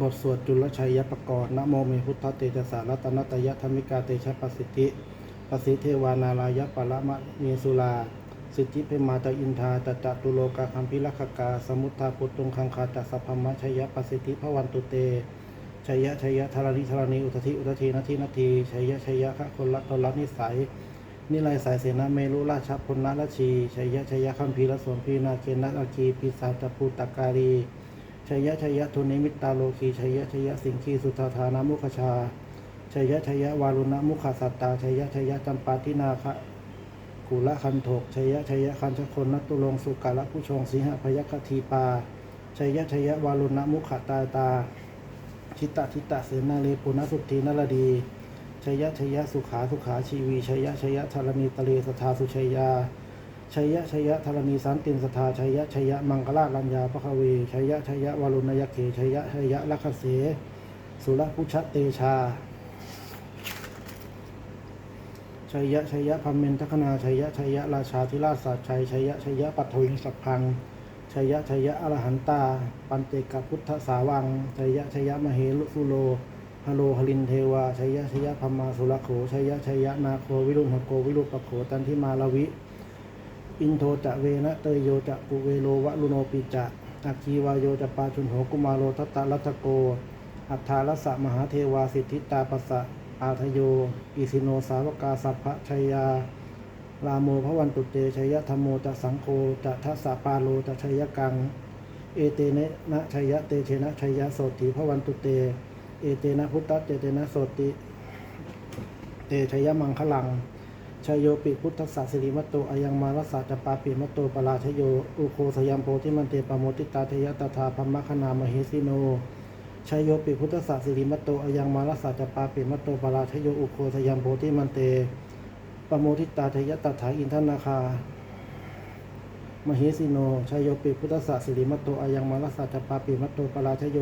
บทสวดจุลชัยยปกรณ์นะโมเมพุทธเตจสารัตนตยธรรมิกาเตชะปสสิทธิปสิเทวานารายะปะละมะเมสุลา สิทธิเพมาตอินทาตจตุโลกาคัมพิลักกา สมุทธาปุตตุงคังคาจัสพมะชัยยะปัสสิทธิพวันตุเตชัยยะชัยยะธารณิธารณีอุทธิอุทธินาทีนาทีชัยยะชัยยะคะคนละตนละนิสัยนิไรสายเสนาเมรุราชพลนราชีชัยยะชัยยะคัมภีรสวนพีนาเกนัอาคีปิสาจปูตการี ชัยยะชัยยะทุนิมิตตาโลคีชัยยะชัยยะสิงคีสุทธาธานามุขชาชัยยะชัยยะวารุณมุขสัตตาชัยยะชัยยะจำปาทินาคะกุละคันโถกชัยยะชัยยะคันชคนนัตตุลงสุกาละผู้ชงสิหพยัคทีปาชัยยะชัยยะวารุณมุขตาตา ชิตตทิตตเสนาเลปุณสุทธีนรดีชัยยะชัยยะสุขาสุขาชีวีชัยยะชัยยะธรณีตะเลสทาสุชัยยา ชัยยะชัยยะธรณีสันตินสทาชัยยะชัยยะมังกลาลัญญาพระคเวชัยยะชัยยะวรุณยเขชัยยะชัยยะลัคเส สุรพุชเตชาชัยยะชัยยะพัมเมนทคนาชัยยะชัยยะราชาธิราชสัจชัยชัยยะชัยยะปัทวิงสัพพังชัยยะชัยยะอรหันตา ปันเตกพุทธสาวังชัยยะชัยยะมเหลุสุโลฮโลหลินเทวาชัยยะชัยยะพัมมาสุรโขชัยยะชัยยะนาโควิรุณหโกวิรุปโขตันทิมาลวิ อินโทจะเวนะเตยโยจะปุเวโลวะลุโนปิจะอัคคีวายโยจะปาชุนโหกุมาโลทัตตะรัตโก อัฏฐารัสะมหาเทวาสิทธิตาปัสสะอาทโย อิสิโนสาวกาสัพพชัยยาลาโมพระวันตุเตชัยยะธรรมโมจะสังโฆจะทัสสะปาโลจะชัยยะกัง เอเตเนะนะชัยยะเตเชนะชัยยะโสติพระวันตุเต เอเตนะพุทธเจเตนะโสติ เตชัยยะมังคลัง ชยโยปิพุทธสัสสิริมัตโตอายังมารัสสะจปาปิมัตโตปราชโย อุโคสยามโพธิมันเตปโมติตาเทยตถาพัมมคณามเหสิโนชยโยปิพุทธสัสสิริมัตโตอายังมารัสสะจปาปิมัตโตปราชโย อุโคสยามโพธิมันเตปโมทิตาเทยตถาอินทนาคามเหสิโนชยโยปิพุทธศาสิริมัตโตอายังมาลสัจจปาปิมัตโตปราชโย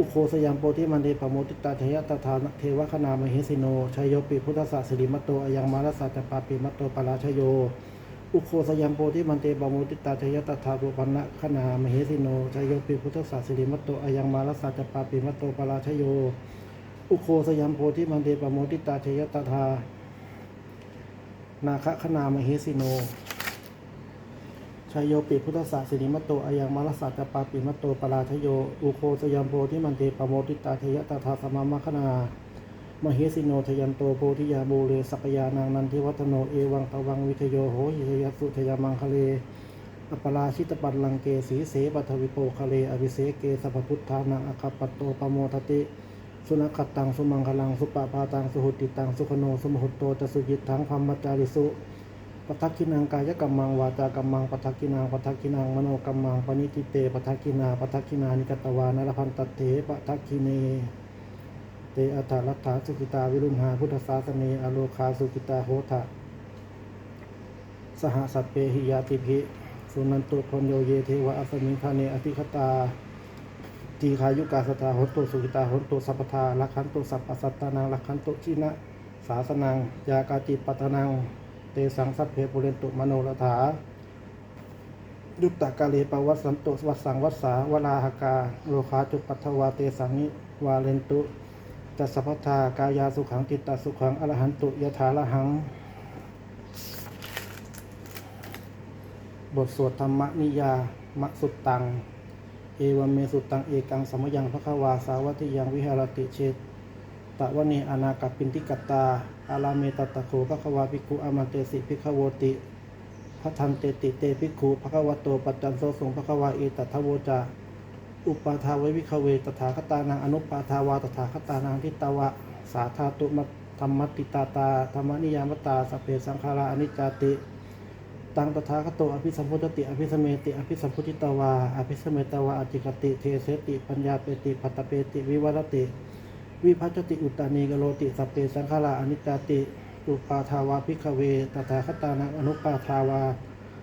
อุโคสยามโพธิมันเดปโมทิตาเทยตถาเทวคณามเหสิโนชัยโยปิพุทธศาสิริมัตโตอายังมาลสัจปาปิมัตโตปราชโย อุโคสยามโพธิมันเตปโมทิตาเทยตถาบุปันนะคณามเหสิโนชัยโยปิพุทธศาสิริมัตโตอายังมาลสัจปาปิมัตโตปราชโยอุโคสยามโพธิมันเดปโมทิตาเทยตถานาคคณามเหสิโน ชยโยปิพุทธศาสนิมัตโตอายังมารสัจปาปิมัตโตปราชโย อุโคสยัมโพธิมันเตปโมทิตาเทยตถาสมามคณามเหสิโนทยันโตโพธิยาโบเลสักยานางนันทิวัฒโนเอวังตวังวิทโยโหหิยสุทยามังคะเลอปราชิตปัลลังเกสีเสปัทวิโปคะเลอวิเสเกสัพพุทธานังอคปตโตปโมทติสุนัขขัดตังสุมังคลังสุปปาปาตังสุหุติตังสุขโนสุมหุตโตจะสุจิตทังพัมมจาริสุ ปทักขินังกายกัมมังวาจากัมมังปทักขินังปทักขินังมโนกัมมังปณิติเตปทักขินาปทักขินานิกตวานรพันตเถปทักขิเนเตอัฏฐรัตถาสุกิตาวิรุณหาพุทธศาสเนอโลคาสุกิตาโหทะสหสัพเปหิยาติภิสุนันตุพนโยเยเทวะอัสมิงคาเนอธิคตาทีขายุกาสตาหนตุสุกิตาหนตุสัพพทาลักขันตุสัพพสัตตานังลักขันตุชินะสาสนังยากาจิปัตนัง เตสังสัพเพปุเรนตุมโนรถา ยุตตะกาเลปวัสสันตุวัสสังวัสสาวลาหกา โลคาจุปัทวาเตสังนิวาเลนตุจัสพพทากายาสุขังจิตตสุขังอรหันตุยถาละหัง บทสวดธรรมนิยามะสุตตัง เอวเมสุตังเอกังสมยังพระควาสาวัติยังวิหารติเชต ตะวเนอนากัปปินติกตาอาลาเมตตะโขพระควาภิกขุอามันเตสิภิกขโวติพระทันเตติเตภิกขุพระควโตปัจจันโสสงพระควาเอตัทโวจาอุปาทาวิวิคเวตถาคตานังอนุปาทาวาตถาคตานังทิตวะสาธาตุมัตธรรมติตาตาธรรมนิยามตาสเพสังขาราอนิจจติตังตถาคโตอภิสัมพุทติอภิสเมติอภิสัมพุทิตวาอภิสเมตวาอจิกติเทเสติปัญญาเปติปัตตเปติวิวัรติ วิพัชติอุตตานีกโลติสัพเพสังขาราอนิจจติอุปาทาวาภิกเว ตถาคตานังอนุปาทาวา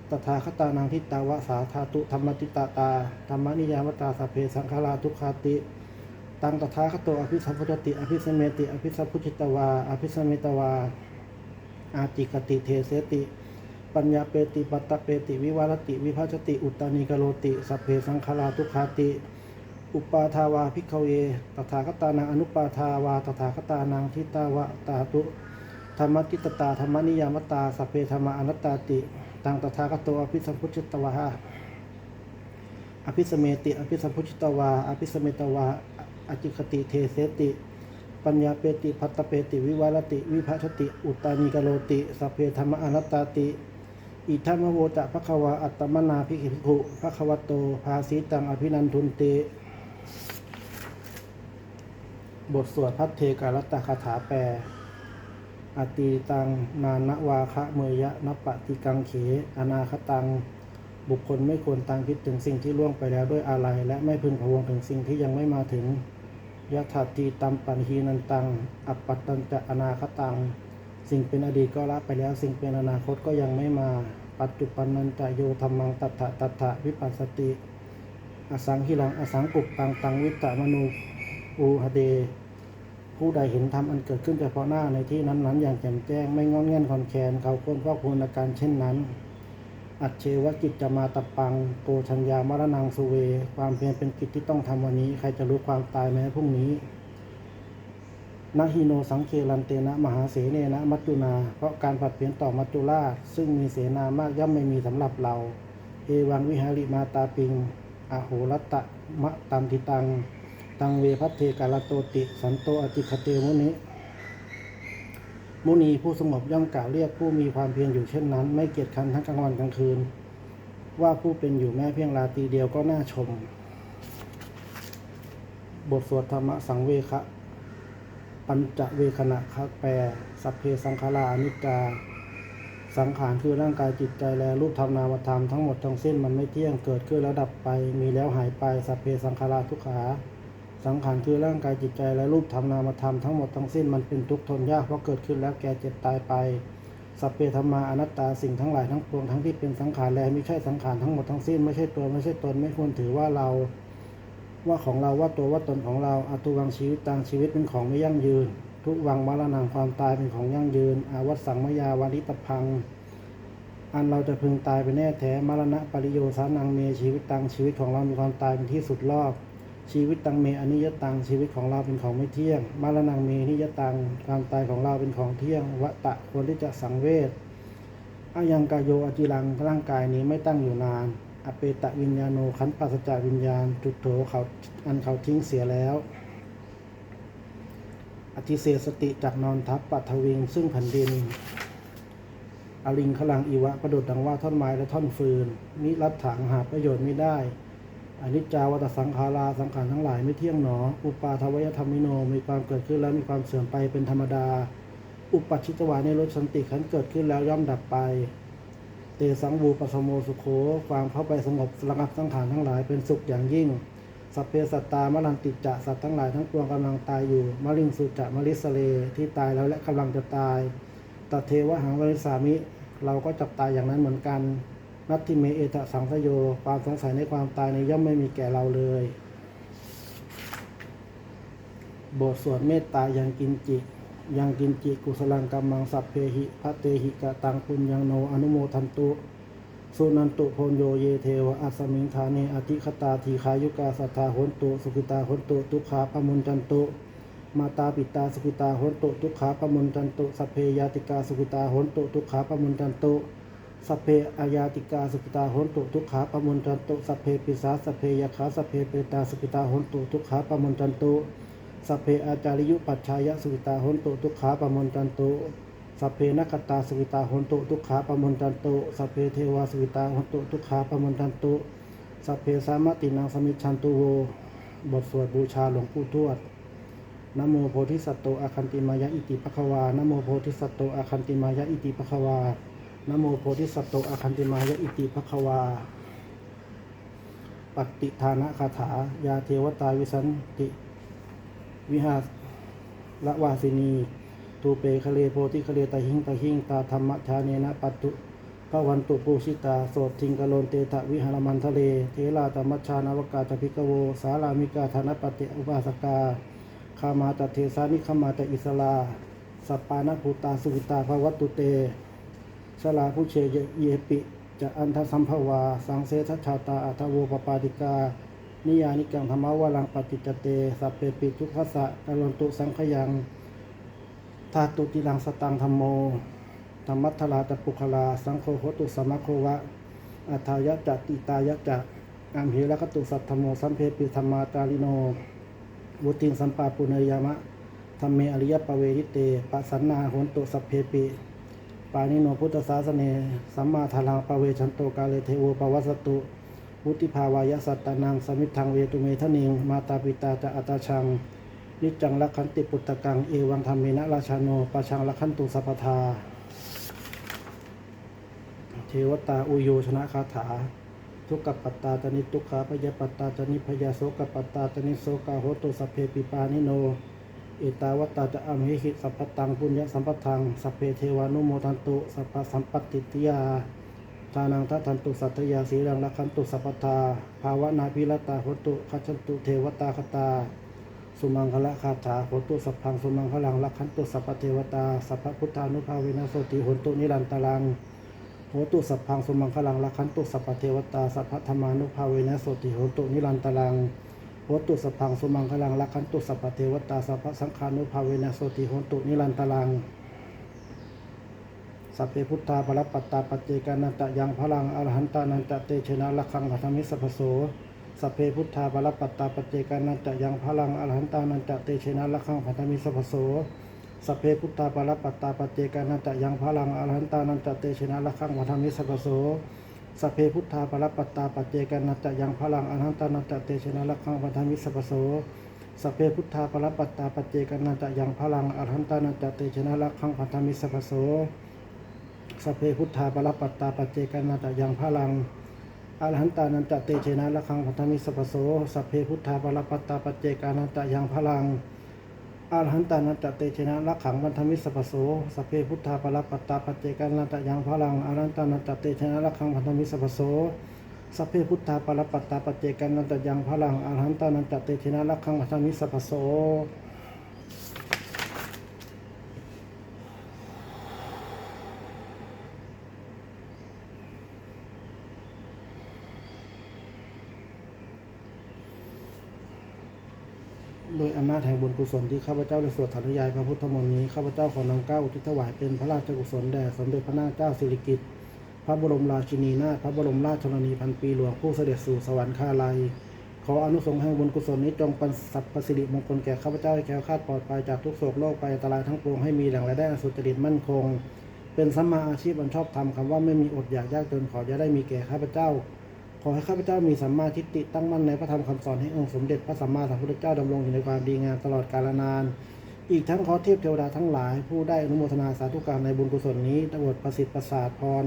ตถาคตานังทิตาวะสาธาตุธรรมติตาตาธรรมนิยามตาสัพเพสังขาราทุกขาติตังตถาคโตอภิสัมพุทธติ อภิสเมติ อภิสัมพุทธิตวา อภิสเมตวา อาจิกติเทเสติ ปัญญาเปติปัตตเปติ วิวารติ วิภาชติ อุตตานิกโลติ สัพเพสังขาราทุกขาติ อุปาทาวาภิกขเว ตถาคตานังอนุปาทาวา ตถาคตานังทิตาวะตาตุธรรมกิตตาธรรมนิยามตาสพเพธรรมอนัตตาติ ตังตถาคตโอภิสัมพุชิตวะอภิสเมติ อภิสัมพุชิตวา อภิสเมตวาอจิคติเทเสติ ปัญญาเปติพัตตเปติวิวารติ วิภัชติ อุตตานิกโลติสัพเพธรรมอนัตตาติอิทัมโวจะภควาอัตตมนาภิกขุภควโต ภาสีตังอภินันทุนเต บทสวดพัทเทการัตตคาถาแปลอตีตังนานวาคะเมยะนปติกังเข อนาคตัง บุคคลไม่ควรตังคิดถึงสิ่งที่ล่วงไปแล้วด้วยอะไร และไม่พึงพะวงถึงสิ่งที่ยังไม่มาถึงยะถาตีตัมปันหีนันตัง อัปปัตตันจะอนาคตัง สิ่งเป็นอดีตก็ละไปแล้ว สิ่งเป็นอนาคตก็ยังไม่มา ปัจจุปันนันจะโยธรรมังตัทธะตัทธะวิปัสสติ อสังหิรังอสังกุปตังตังวิตตมนูอูหเด ผู้ใดเห็นธรรมอันเกิดขึ้นเฉพาะหน้าในที่นั้นๆ อย่างแจ่มแจ้งไม่งอนเง่นคอนแคนเขาควรครอบควญอาการเช่นนั้น อัจเชวกิจจะมาตะปังโกชัญญามรณังสุเว ความเพียรเป็นกิจที่ต้องทำวันนี้ ใครจะรู้ความตายแม้พรุ่งนี้นาฮิโนสังเคลันเตนะมหาเสเนนะมัจจุนา เพราะการผัดเปลี่ยนต่อมัจจุราชซึ่งมีเสนามากย่อมไม่มีสำหรับเรา เอวังวิหาริมาตาปิง อโหรตะมะตัมทิตัง ตังเวพัเทกาลโตติ สันโตอติคเตมุนิมุนีผู้สงบย่อมกล่าวเรียกผู้มีความเพียรอยู่เช่นนั้น ไม่เกียจคร้นทั้งกลางวันกลางคืน ว่าผู้เป็นอยู่แม้เพียงราตรีเดียวก็น่าชม บทสวดธรรมสังเวคะปัญจเวคณะคัแปลสัพเพสังขาราอนิจจา สังขารคือร่างกายจิตใจและรูปธรรมนามธรรมทั้งหมดทั้งสิ้นมันไม่เที่ยงเกิดขึ้นแล้วดับไป มีแล้วหายไปสัพเพสังขาราทุกขา สังขารคือร่างกายจิตใจและรูปธรรมนามธรรมทั้งหมดทั้งสิ้นมันเป็นทุกข์ทนยากเพราะเกิดขึ้นแล้วแก่เจ็บตายไปสัพเพธรรมาอนัตตาสิ่งทั้งหลายทั้งปวงทั้งที่เป็นสังขารและไม่ใช่สังขารทั้งหมดทั้งสิ้นไม่ใช่ตัวไม่ใช่ตนไม่ควรถือว่าเรา ว่าของเราว่าตัวว่าตนของเราอตุวังชีวิตต่างชีวิตเป็นของไม่ยั่งยืน ทุกวังมรณะความตายเป็นของยั่งยืน อาวัตสังมยาวานิตพัง อันเราจะพึงตายไปแน่แท้มรณะปริโยสานังเมชีวิตตังชีวิตของเรามีความตายเป็นที่สุดรอบ ชีวิตตังเมอนิยตังชีวิตของเราเป็นของไม่เที่ยง มรณะเมนิยตังความตายของเราเป็นของเที่ยงวะตะควรที่จะสังเวชอายังกายโยอจิรังร่างกายนี้ไม่ตั้งอยู่นาน อเปตะวิญญาโนขันปัสจาวิญญาณจุดโถเขาอันเขาทิ้งเสียแล้ว อธิเศษสติจากนอนทับปัทวิง ซึ่งแผ่นดิน อลิงขลังอีวะประดุดดังว่าท่อนไม้และท่อนฟืน มิรัตถังหาประโยชน์ไม่ได้อนิจจาวัตสังขาราสังขารทั้งหลายไม่เที่ยงหนอ อุปาทวยธรรมิโนมีความเกิดขึ้นแล้วมีความเสื่อมไปเป็นธรรมดา อุปัชชิตวาในรถสันติขันเกิดขึ้นแล้วย่อมดับไป เตสังบูปสมโมสุโขความเข้าไปสงบระงับสังขารทั้งหลายเป็นสุขอย่างยิ่ง สัพเพสัตตามรันติจะสัตว์ทั้งหลายทั้งปวงกำลังตายอยู่มริงสุจะมริสเลที่ตายแล้วและกำลังจะตายตเทวหังวริสามิ เราก็จับตายอย่างนั้นเหมือนกัน นัตทิเมเอตสังสโย ความสงสัยในความตายในย่อมไม่มีแก่เราเลย บทสวดเมตตายังกินจิยังกินจิกุสลังกัมมังสัพเพหิพระเตหิกะตังปุญญังโนอนุโมทันตุ สุนันตุโพนโยเยเทวะอัสมิงคาเนอธิคตาทีคายุกาสัทธาหนตุสุขิตาหนตุทุกขาปมุนจันตุมาตาปิตาสุขิตาหนตุทุกขาปมุนจันตุสัพเพยาติกาสุขิตาหนตุทุกขาปมุนจันตุสัพเพอายาติกาสุขิตาหนตุทุกขาปมุนจันตุสัพเพปิสาสัพเพยาคาสัพเพเปตาสุขิตาหนตุทุกขาปมุนจันตุสัพเพอาจาริยุปัจฉายสุขิตาหนตุทุกขาปมุนจันตุ สัพเพนักตาสวิตาหนตุทุกขาปมนตันตุสัพเพเทวาสวิตาหนตุทุกขาปมนตันตุสัพเพสามตินังสมิชันตุโวบทสวดบูชาหลวงปู่ทวดนโมโพธิสัตโตอาคันติมายะอิติปะควานโมโพธิสัตโตอาคันติมายะอิติปะควานโมโพธิสัตโตอาคันติมายะอิติปะควาปฏิทานะคาถายาเทวตาวิสันติ วิหารละวาสินี ตูเปคะเลโพธิคะเลตาหิงตาหิงตาธรรมชาเนนะปัตตุพระวันตุปูชิตาโสดทิงกะโลนเตทะวิหารมันทะเล เทลาธรรมชานาวกาจพิกโว สารามิกาธนปฏิอุบาสกาคามาตเทสานิขมาตอิสลาสปานภูตาสุกิตาภวัตตุเตสลาผู้เชยเยปิจะอันทสัมภวา สังเสทชาตาอัทโวปปาติกา นิยานิกังธรรมวาลังปฏิจเต สัพเพปิทุกขสะอรนตุสังขยัง ธาตุติลังสตังธรรมโมธรรมัทธลาตปุคลา สังโฆโหตุสมะโควะอัฏฐายะจะติตายะจะอัมเหระกตุสัตธโมสัมเพปิธรรมาตาลิโนวุติงสัมปาปุเนยามะธรรมเมอริยปเวริเตปัสันนาโหนตุสัพเพปิปานิโนพุทธศาสเนสัมมาทาลังปเวชันโตกาเลเทโวปวัสสตุพุทธิภาวายสัตตานังสมิทังเวตุเมทนิงมาตาปิตาจะอัตตาชัง นิจังลักขันติปุตตะกัง เอวังธรรมเมนะราชาโนปะชังลักขันตุสัพทา เทวตาอุโยชนะคาถา ทุกขปัตตาตนิทุกขาพยาปัตตาตนิพยาโสกปัตตาตนิโสกาโหตุสัพเพปิปานิโนเอตาวตาจะอัมหิหิสัพพตังปุญญสัมปทังสัพเพเทวานุโมทันตุสัพพสัมปติติยาทานังทัทันตุสัตยาสีรังลักขันตุสัพพทาภาวนาพิรตาโหตุขัชันตุเทวตาคตา สุมังคละคาถาโหตุสัพพังสุมังคลังลักขันตุสัพพเทวตาสัพพพุทธานุภาเวนะโสติโหตุนิรันตรังโหตุสัพพังสุมังคลังลักขันตุสัพพเทวตาสัพพธรรมานุภาเวนะโสติโหตุนิรันตรังโหตุสัพพังสุมังคลังลักขันตุสัพพเทวตาสัพพสังฆานุภาเวนะโสติโหตุนิรันตรังสัพเพพุทธาปรปัตตาปจเจกานันตะยังพลังอรหันตานันตะเตชนะลักขังพัทมิสัพโส สัพเพพุทธาปรปัตตาปเจกานันตะยังพลังอรหันตานันตะเตชนะลักขังพัทมิสัพพโสสัพเพพุทธาปรปัตตาปเจกานันตะยังพลังอรหันตานันตะเตชนะลักขังพัทมิสัพพโสสัพเพพุทธาปรปัตตาปเจกานันตะยังพลังอรหันตานันตะเตชนะลักขังพัทมิสัพพโสสัพเพพุทธาปรปัตตาปเจกนันตะยังพลังอรหันตานันตะเตชนะลักขังพันธมิสัพโสสัพเพพุทธาปรปัตตาปเจกนันตะยังพลัง อรหันตานันตะเตชนะลักขังพันธมิสัพพโสสัพเพพุทธาปรปัตตาปัจเจกานันตะยังพลังอรหันตานันตะเตชนะลักขังพันธมิสัพพโสสัพเพพุทธาปรปัตตาปัจเจกานันตะยังพลังอรหันตานันตะเตชนะลักขังพันธมิสัพพโสสัพเพพุทธาปรปัตตาปัจเจกันนันตยังพลังอรหันตานันตเตชนะลักขังพัทมิสัพพโสโดยอำนาจแห่งบุญกุศลที่ข้าพเจ้าได้สวดถานยายพระพุทธมนต์นี้ข้าพเจ้าขอนำเก้าอุทิศถวายเป็นพระราชกุศลแด่สมเด็จพระนางเจ้าสิริกิติ์พระบรมราชินีนาถพระบรมราชชนนีพันปีหลวงผู้เสด็จสู่สวรรคาลัย ขออนุสงฆ์แห่งบุญกุศลนี้จงเป็นสัพพสิริมงคลแก่ข้าพเจ้าให้แคล้วคาดปลอดภัยจากทุกโศกโรคภัยอันตรายทั้งปวงให้มีแหล่งรายได้สุจริตมั่นคง เป็นสัมมาอาชีพอันชอบธรรมคำว่าไม่มีอดอยากยากจนขอจะได้มีแก่ข้าพเจ้า ขอให้ข้าพเจ้ามีสัมมาทิฏฐิตั้งมั่นในพระธรรมคำสอนให้องค์สมเด็จพระสัมมาสัมพุทธเจ้าดำรงอยู่ในความดีงามตลอดกาลนาน อีกทั้งขอเทพเทวดาทั้งหลาย ผู้ได้อนุโมทนาสาธุการในบุญกุศลนี้ตบดประสิทธิ์ประสาทพร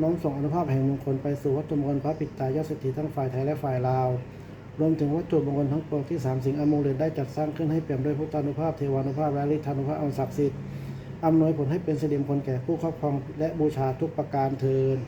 น้อมส่งอนุภาพแห่งมงคลไปสู่วัตถุมงคลพระปิตายอดเศรษฐีทั้งฝ่ายไทยและฝ่ายลาว รวมถึงวัตถุมงคลทั้งปวงที่สามสิ่งอมงคลได้จัดสร้างขึ้นให้เปี่ยมด้วยพุทธานุภาพเทวานุภาพและฤทธานุภาพอันศักดิ์สิทธิ์อำนวยผลให้เป็นสิริมงคลแก่ผู้ครอบครองและบูชาทุกประการเทิน